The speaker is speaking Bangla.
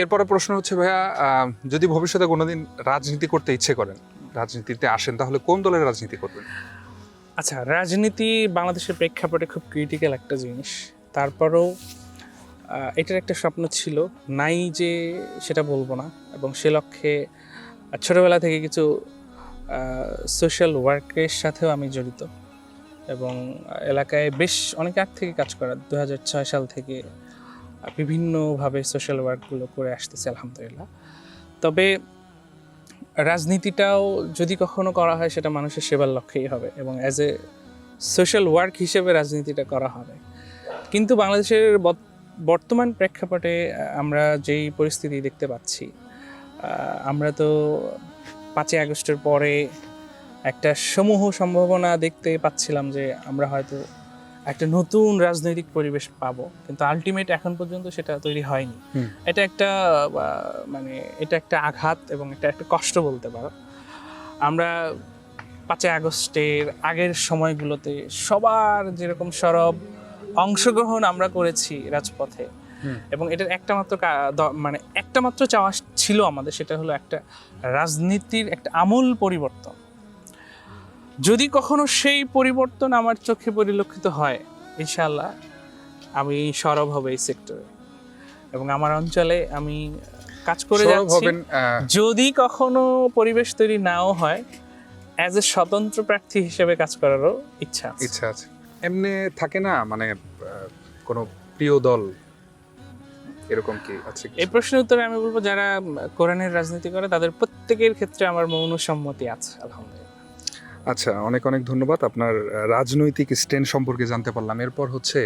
এরপরে প্রশ্ন হচ্ছে, ভাইয়া যদি ভবিষ্যতে কোনোদিন রাজনীতি করতে ইচ্ছে করেন, রাজনীতিতে আসেন, তাহলে কোন দলের রাজনীতি করবেন? আচ্ছা রাজনীতি বাংলাদেশের প্রেক্ষাপটে খুব ক্রিটিক্যাল একটা জিনিস। তারপরেও এটার একটা স্বপ্ন ছিল, নাই যে সেটা বলব না, এবং সে লক্ষ্যে ছোটোবেলা থেকে কিছু সোশ্যাল ওয়ার্কের সাথেও আমি জড়িত। এবং এলাকায় বেশ অনেক আগ থেকে কাজ করা দু হাজার ছয় সাল থেকে বিভিন্নভাবে সোশ্যাল ওয়ার্কগুলো করে আসতেছে, আলহামদুলিল্লাহ। তবে রাজনীতিটাও যদি কখনো করা হয়, সেটা মানুষের সেবার লক্ষ্যেই হবে এবং অ্যাজ এ সোশ্যাল ওয়ার্ক হিসেবে রাজনীতিটা করা হবে। কিন্তু বাংলাদেশের বর্তমান প্রেক্ষাপটে আমরা যেই পরিস্থিতি দেখতে পাচ্ছি আমরা তো পাঁচই আগস্টের পরে একটা সমূহ সম্ভাবনা দেখতে পাচ্ছিলাম যে আমরা হয়তো একটা নতুন রাজনৈতিক পরিবেশ পাবো কিন্তু আলটিমেট এখন পর্যন্ত সেটা তৈরি হয়নি। এটা একটা মানে এটা একটা আঘাত এবং এটা একটা কষ্ট বলতে পারো। আমরা পাঁচই আগস্টের আগের সময়গুলোতে সবার যেরকম সরব অংশগ্রহণ আমরা করেছি রাজপথে। এবং এটার একটা মাত্র মানে একটা মাত্র চাওয়া ছিল আমাদের সেটা হলো একটা রাজনীতির একটা আমূল পরিবর্তন। যদি কখনো সেই পরিবর্তন আমার চোখে পরিলক্ষিত হয় ইনশাআল্লাহ আমি সরব হবে এই সেক্টরে এবং আমার অঞ্চলে আমি কাজ করে যাচ্ছি। যদি কখনো পরিবেশ তৈরি নাও হয় অ্যাজ এ স্বতন্ত্র প্রার্থী হিসেবে কাজ করারও ইচ্ছা ইচ্ছা আছে। এমনি থাকে না মানে কোনো প্রিয় দল? এরকম কি আছে এই প্রশ্নের উত্তরে আমি বলব যারা কোরআনের রাজনীতি করে তাদের প্রত্যেকের ক্ষেত্রে আমার মৌন সম্মতি আছে আলহামদুলিল্লাহ। আচ্ছা অনেক অনেক ধন্যবাদ। আপনার রাজনৈতিক স্ট্যান্ড সম্পর্কে জানতে পারলাম। এরপর হচ্ছে